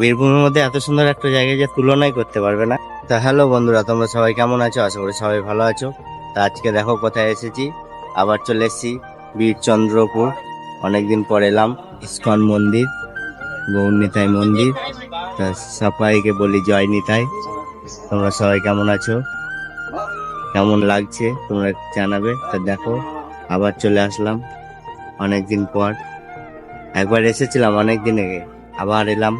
বীরভূমের মধ্যে এত সুন্দর একটা জায়গা যে তুলনাই করতে পারবে না। তা হ্যালো বন্ধুরা, তোমরা সবাই কেমন আছো? আশা করি সবাই ভালো আছো। তা আজকে দেখো কোথায় এসেছি। আবার চলে এসেছি বীরচন্দ্রপুর। অনেকদিন পর এলাম, ইস্কন মন্দির, গৌরনিতাই মন্দির। তা সবাইকে বলি জয় নিতাই। তোমরা সবাই কেমন আছো? কেমন লাগছে তোমরা জানাবে। তা দেখো, আবার চলে আসলাম অনেকদিন পর। একবার এসেছিলাম অনেক দিন আগে, আবার এলাম।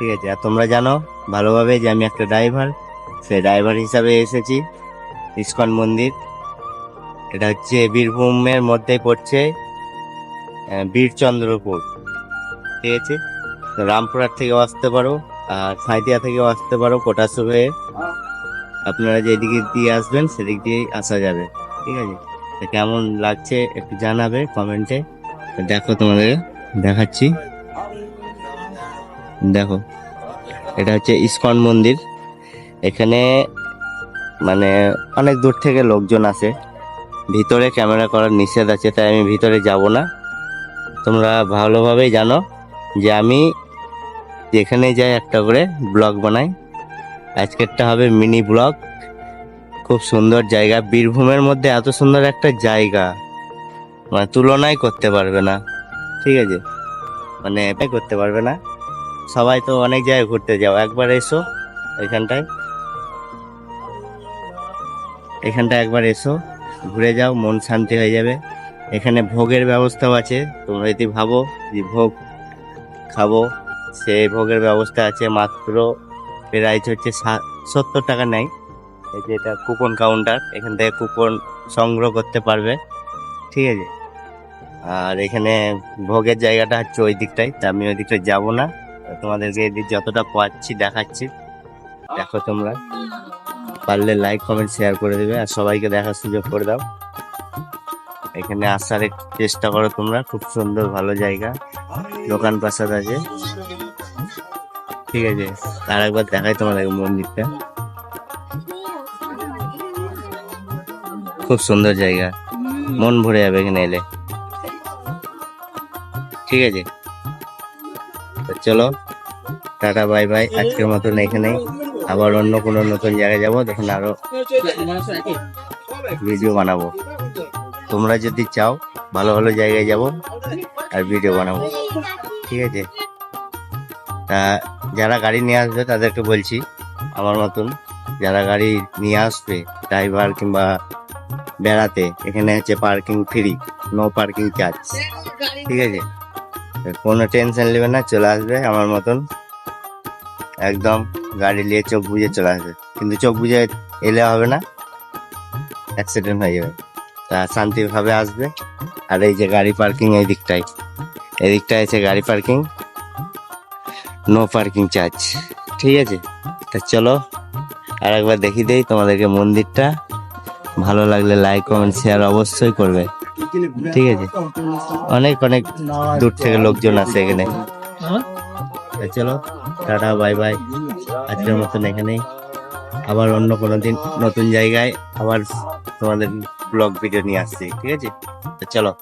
ঠিক আছে, আর তোমরা জানো ভালোভাবে যে আমি একটা ড্রাইভার সেই ড্রাইভার হিসাবে এসেছি, ইস্কন মন্দির। এটা হচ্ছে বীরভূমের মধ্যে পড়ছে বীরচন্দ্রপুর। ঠিক আছে? তো রামপুরহাট থেকেও আসতে পারো, আর সাঁইতিয়া থেকেও আসতে পারো কোটাসু হয়ে। আপনারা যেদিকে দিয়ে আসবেন, সেদিক দিয়েই আসা যাবে। ঠিক আছে? কেমন লাগছে একটু জানাবে কমেন্টে। দেখো তোমাদের, দেখাচ্ছি। দেখো, এটা হচ্ছে ইস্কন মন্দির। এখানে মানে অনেক দূর থেকে লোকজন আসে। ভিতরে ক্যামেরা করার নিষেধ আছে, তাই আমি ভিতরে যাব না। তোমরা ভালোভাবেই জানো যে আমি যেখানে যাই একটা করে ব্লগ বানাই। আজকেরটা হবে মিনি ব্লগ। খুব সুন্দর জায়গা। বীরভূমের মধ্যে এত সুন্দর একটা জায়গা। মানে তুলনাই করতে পারবে না। ঠিক আছে? মানে এটাই করতে পারবে না। সবাই তো অনেক জায়গায় ঘুরতে যাও। একবার এসো এখানটায়। এখানটায় একবার এসো, ঘুরে যাও, মন শান্তি হয়ে যাবে। এখানে ভোগের ব্যবস্থাও আছে, তোমরা যদি ভাবো যে ভোগ খাব, সে ভোগের ব্যবস্থা আছে। মাত্র প্রাইস হচ্ছে সত্তর টাকা নেয়। এই যে এটা কুপন কাউন্টার, এখান থেকে কুপন সংগ্রহ করতে পারবে। ঠিক আছে? আর এখানে ভোগের জায়গাটা হচ্ছে ওই দিকটাই তা আমি ওই দিকটায় যাব না। তোমাদেরকে এদিক যতটা পাচ্ছি দেখাচ্ছি। দেখো তোমরা। পারলে লাইক কমেন্ট শেয়ার করে দেবে আর সবাইকে দেখার সুযোগ করে দাও। এখানে আসার চেষ্টা করো তোমরা। খুব সুন্দর, ভালো জায়গা। দোকান প্রাসাদ আছে। ঠিক আছে। আর একবার দেখাই তোমাদেরকে মন্দিরটা। খুব সুন্দর জায়গা। মন ভরে যাবে এখানে এলে। ঠিক আছে। তো চলো, টাটা, বাই বাই। আজকের মতন এখানেই আবার অন্য কোনো নতুন জায়গায় যাব, তখন আরও ভিডিও বানাবো। তোমরা যদি চাও, ভালো ভালো জায়গায় যাব আর ভিডিও বানাবো। ঠিক আছে? তা যারা গাড়ি নিয়ে আসবে, তাদেরকে বলছি, আমার মতন যারা গাড়ি নিয়ে আসবে ড্রাইভার কিংবা বেড়াতে, এখানে হচ্ছে parking free no parking charge ঠিক আছে? কোনো টেনশন নেবে না, চলে আসবে আমার মতন। একদম গাড়ি নিয়ে চোখ বুঝে চলে আসবে। কিন্তু চোখ বুঝে এলে হবে না অ্যাক্সিডেন্ট হয়ে যাবে। তা শান্তিভাবে আসবে। আর এই যে গাড়ি পার্কিং এই দিকটায় আছে গাড়ি পার্কিং নো পার্কিং চার্জ ঠিক আছে? তা চলো আর একবার দেখিয়ে দেই তোমাদেরকে মন্দিরটা। ভালো লাগলে লাইক কমেন্ট শেয়ার অবশ্যই করবে। ঠিক আছে। অনেক অনেক দূর থেকে লোকজন আছে এখানে। তা চলো টাটা বাই বাই। আজকের মতন এখানে আবার অন্য কোনো দিন নতুন জায়গায় আবার তোমাদের ব্লগ ভিডিও নিয়ে আসছি ঠিক আছে? তো চলো।